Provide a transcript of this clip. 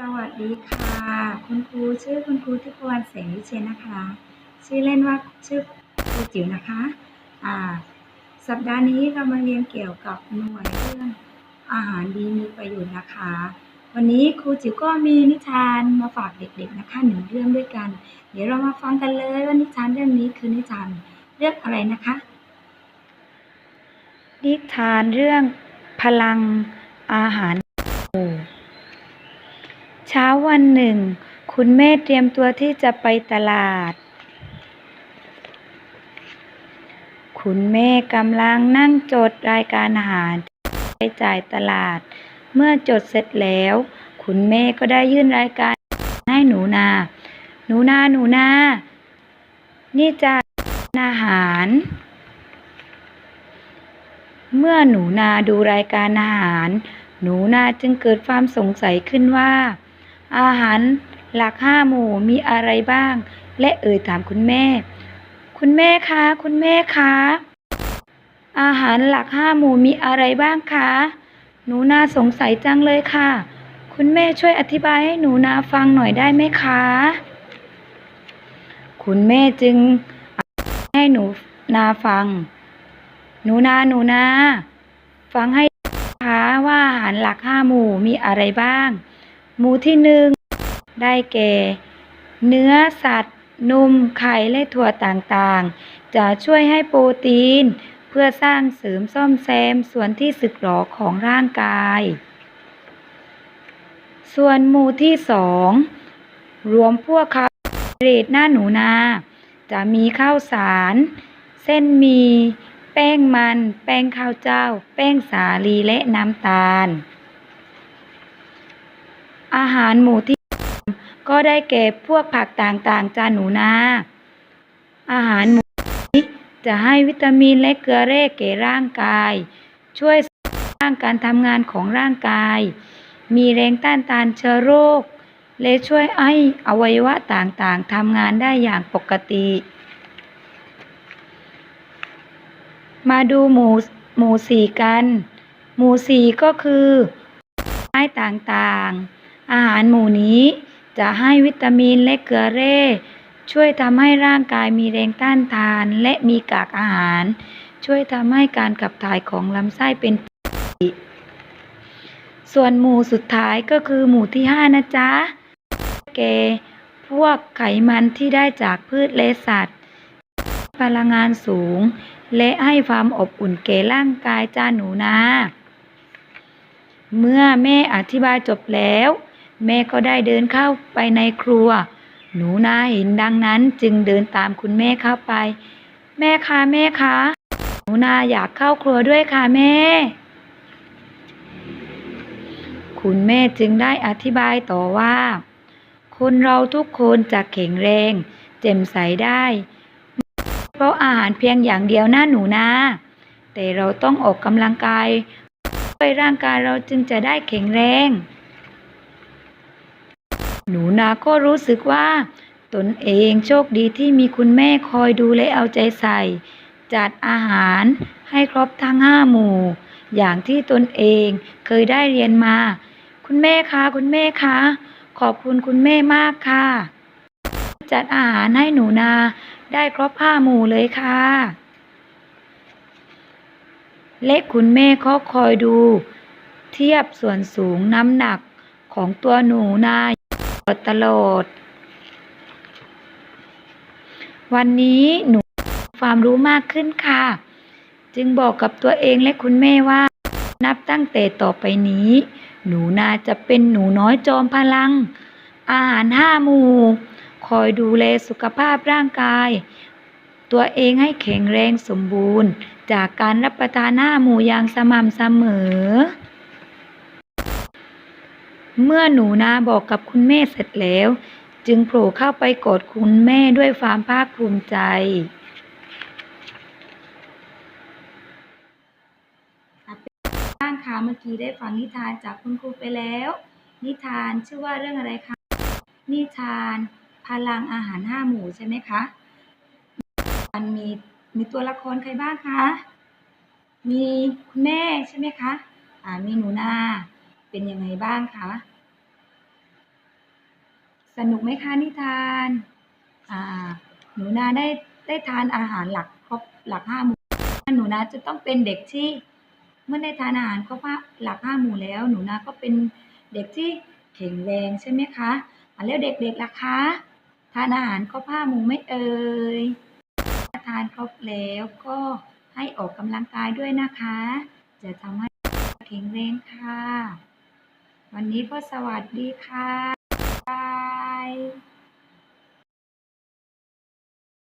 สวัสดีค่ะ คุณครูชื่อคุณครูทิพวรรณแสงวิเชียนนะคะ ชื่อเล่นว่าชื่อครูจิ๋วนะคะอ่าสัปดาห์นี้เรามาเรียนเกี่ยวกับหน่วยเรื่องอาหารดีมีประโยชน์นะคะ วันนี้ครูจิ๋วก็มีนิทานมาฝากเด็กๆนะคะหนึ่งเรื่องด้วยกัน เดี๋ยวเรามาฟังกันเลยว่านิทานเรื่องนี้คือนิทานเรื่องอะไรนะคะ นิทานเรื่องพลังอาหารหมู่ เช้าวันหนึ่ง คุณแม่เตรียมตัวที่จะไปตลาด คุณแม่กำลังนั่งจดรายการอาหารใช้จ่ายตลาด เมื่อจดเสร็จแล้ว คุณแม่ก็ได้ยื่นรายการให้หนูนา หนูนาหนูนา นี่จ้าอาหาร เมื่อหนูนาดูรายการอาหาร หนูนาจึงเกิดความสงสัยขึ้นว่า อาหารหลักห้าหมู่มีอะไรบ้าง และเอ่ยถามคุณแม่ คุณแม่คะ คุณแม่คะ อาหารหลักห้าหมู่มีอะไรบ้างคะ หนูนาสงสัยจังเลยค่ะ คุณแม่ช่วยอธิบายให้หนูนาฟังหน่อยได้ไหมคะ คุณแม่จึงให้หนูนาฟัง หนูนาหนูนา ฟังให้คะว่าอาหารหลักห้าหมู่มีอะไรบ้าง หมู่ที่หนึ่งได้แก่ เนื้อสัตว์ นมไข่และถั่วต่างๆ จะช่วยให้โปรตีน เพื่อสร้างเสริมซ่อมแซมส่วนที่สึกหรอของร่างกาย ส่วนหมู่ที่สองรวมพวกคาร์โบไฮเดรตหน้าหนูนา จะมีข้าวสาร เส้นมี แป้งมัน แป้งข้าวเจ้า แป้งสาลีและน้ำตาล อาหารหมู่ที่ ก็ได้แก่พวกผักต่างๆ จานหนูนา อาหารหมู่นี้จะให้วิตามินและเกลือแร่แก่ร่างกาย ช่วยสร้างการทำงานของร่างกาย มีแรงต้านทานเชื้อโรค และช่วยให้อวัยวะต่างๆทำงานได้อย่างปกติ มาดูหมู่หมู่สี่กัน หมู่สี่ก็คือไม้ต่างๆ อาหารหมู่นี้ จะให้วิตามินและเกลือแร่ ช่วยทำให้ร่างกายมีแรงต้านทานและมีกากอาหาร ช่วยทำให้การขับถ่ายของลำไส้เป็นปกติส่วนหมู่สุดท้ายก็คือหมู่ที่ห้านะจ๊ะแกพวกไขมันที่ได้จากพืชและสัตว์ พลังงานสูง และให้ความอบอุ่นแก่ร่างกายจ้าหนูนาเมื่อแม่อธิบายจบแล้ว แม่ก็ได้เดินเข้าไปในครัว หนูนาเห็นดังนั้นจึงเดินตามคุณแม่เข้าไป แม่คะแม่คะหนูนาอยากเข้าครัวด้วยค่ะแม่ คุณแม่จึงได้อธิบายต่อว่า คนเราทุกคนจะแข็งแรงแจ่มใสได้ เพราะอาหารเพียงอย่างเดียวนะหนูนะแต่เราต้องออกกำลังกายด้วยร่างกายเราจึงจะได้แข็งแรง หนูนาก็รู้สึกว่า ตนเองโชคดีที่มีคุณแม่คอยดูและเอาใจใส่ จัดอาหารให้ครบทั้งห้าหมู่ อย่างที่ตนเองเคยได้เรียนมา คุณแม่คะคุณแม่คะ ขอบคุณคุณแม่มากค่ะ จัดอาหารให้หนูนาได้ครบห้าหมู่เลยค่ะและคุณแม่ก็คอยดู เทียบส่วนสูงน้ำหนักของตัวหนูนา อยู่ตลอด วันนี้หนูความรู้มากขึ้นค่ะ จึงบอกกับตัวเองและคุณแม่ว่า นับตั้งแต่ต่อไปนี้ หนูนาจะเป็นหนูน้อยจอมพลัง อาหารห้าหมู่ คอยดูแลสุขภาพร่างกาย ตัวเองให้แข็งแรงสมบูรณ์ จากการรับประทานห้าหมูอย่างสม่ำเสมอ เมื่อหนูนาบอกกับคุณแม่เสร็จแล้ว จึงโผล่เข้าไปกอดคุณแม่ด้วยความภาคภูมิใจ บ้างคะเมื่อกี้ได้ฟังนิทานจากคุณครูไปแล้ว นิทานชื่อว่าเรื่องอะไรคะ นิทานพลังอาหารห้าหมู่ใช่ไหมคะ มันมีมีตัวละครใครบ้างคะ มีคุณแม่ใช่ไหมคะ อ่า มีหนูนา เป็นยังไงบ้างคะ สนุกไหมคะนิทานอ่าหนูนาได้ได้ทานอาหารหลักครบหลักห้าหมู่หนูนาจะต้องเป็นเด็กที่เมื่อได้ทานอาหารครบห้าหลักห้าหมู่แล้ว หนูนาก็เป็นเด็กที่แข็งแรงใช่ไหมคะอะแล้วเด็กๆล่ะคะทานอาหารครบห้าหมู่ไม่เอ่ยทานครบแล้วก็ให้ออกกำลังกายด้วยนะคะ จะทำให้แข็งแรงค่ะ วันนี้ก็สวัสดีค่ะบาย